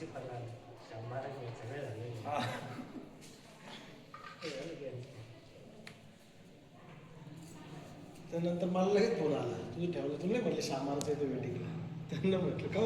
कशी पगार शंभर सगळे झाले त्यानंतर मला लगेच फोन आला तुम्ही ठेवलं तुम्ही नाही म्हटलं श्यामारचं येतो वेटिंगला त्यांना म्हटलं का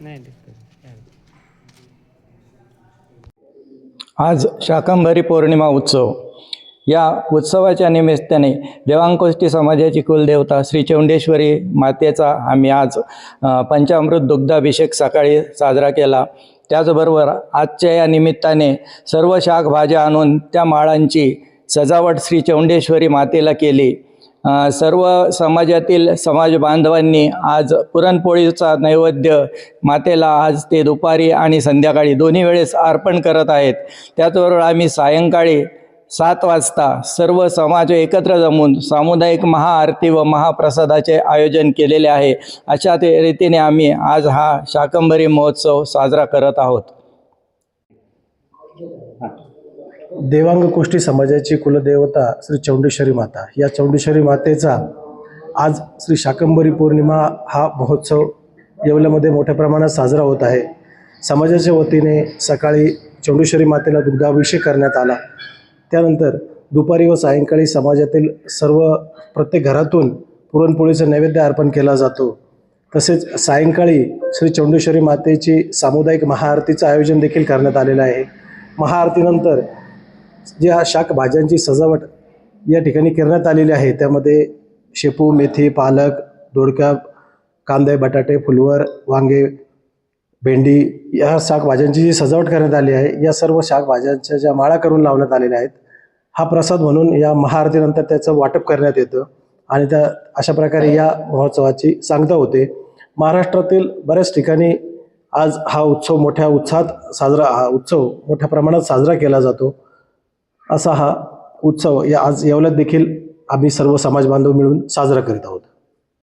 नाही आज शाकंभरी पौर्णिमा उत्सव. या उत्सवाच्या निमित्ताने देवांकोष्ठी समाजाची कुलदेवता श्री चौंडेश्वरी मातेचा आम्ही आज पंचामृत दुग्धाभिषेक सकाळी साजरा केला. त्याचबरोबर आजच्या या निमित्ताने सर्व शाकभाज्या आणून त्या माळांची सजावट श्री चौंडेश्वरी मातेला केली. सर्व समाजातील समाज बांधवांनी आज पुरणपोळीचा नैवेद्य मातेला आज ते दुपारी आणि संध्याकाळी दोन्ही वेळेस अर्पण करत आहेत. त्याचबरोबर आम्ही सायंकाळी सात वाजता सर्व समाज एकत्र जमून सामुदायिक महाआरती व महाप्रसादाचे आयोजन केलेले आहे. अशा ते रीतीने आम्ही आज हा शाकंभरी महोत्सव साजरा करत आहोत. देवांग कोष्टी समाजाची कुलदेवता श्री चौंडेश्वरी माता. या चौंडेश्वरी मातेचा आज श्री शाकंभरी पौर्णिमा हा महोत्सव येवल्यामध्ये मोठ्या प्रमाणात साजरा होत आहे. समाजाच्या वतीने सकाळी चौंडेश्वरी मातेला दुग्धाभिषेक करण्यात आला. त्यानंतर दुपारी व सायंकाळी समाजातील सर्व प्रत्येक घरातून पुरणपोळीचं नैवेद्य अर्पण केला जातो. तसेच सायंकाळी श्री चौंडेश्वरी मातेची सामुदायिक महाआरतीचं आयोजन देखील करण्यात आलेलं आहे. महाआरतीनंतर जे हा शाक भाज्यांची सजावट या ठिकाणी करण्यात आलेली आहे त्यामध्ये शेपू मेथी पालक दोडक्या कांदे बटाटे फुलवर वांगे भेंडी या शाकभाज्यांची जी सजावट करण्यात आली आहे या सर्व शाकभाज्यांच्या ज्या माळा करून लावण्यात आलेल्या आहेत हा प्रसाद म्हणून या महाआरतीनंतर त्याचं वाटप करण्यात येतं आणि त्या अशा प्रकारे या महोत्सवाची सांगता होते. महाराष्ट्रातील बऱ्याच ठिकाणी आज हा उत्सव मोठ्या उत्साहात साजरा हा उत्सव मोठ्या प्रमाणात साजरा केला जातो. असा हा उत्सव या आज येवल्यात देखील आम्ही सर्व समाज बांधव मिळून साजरा करीत आहोत.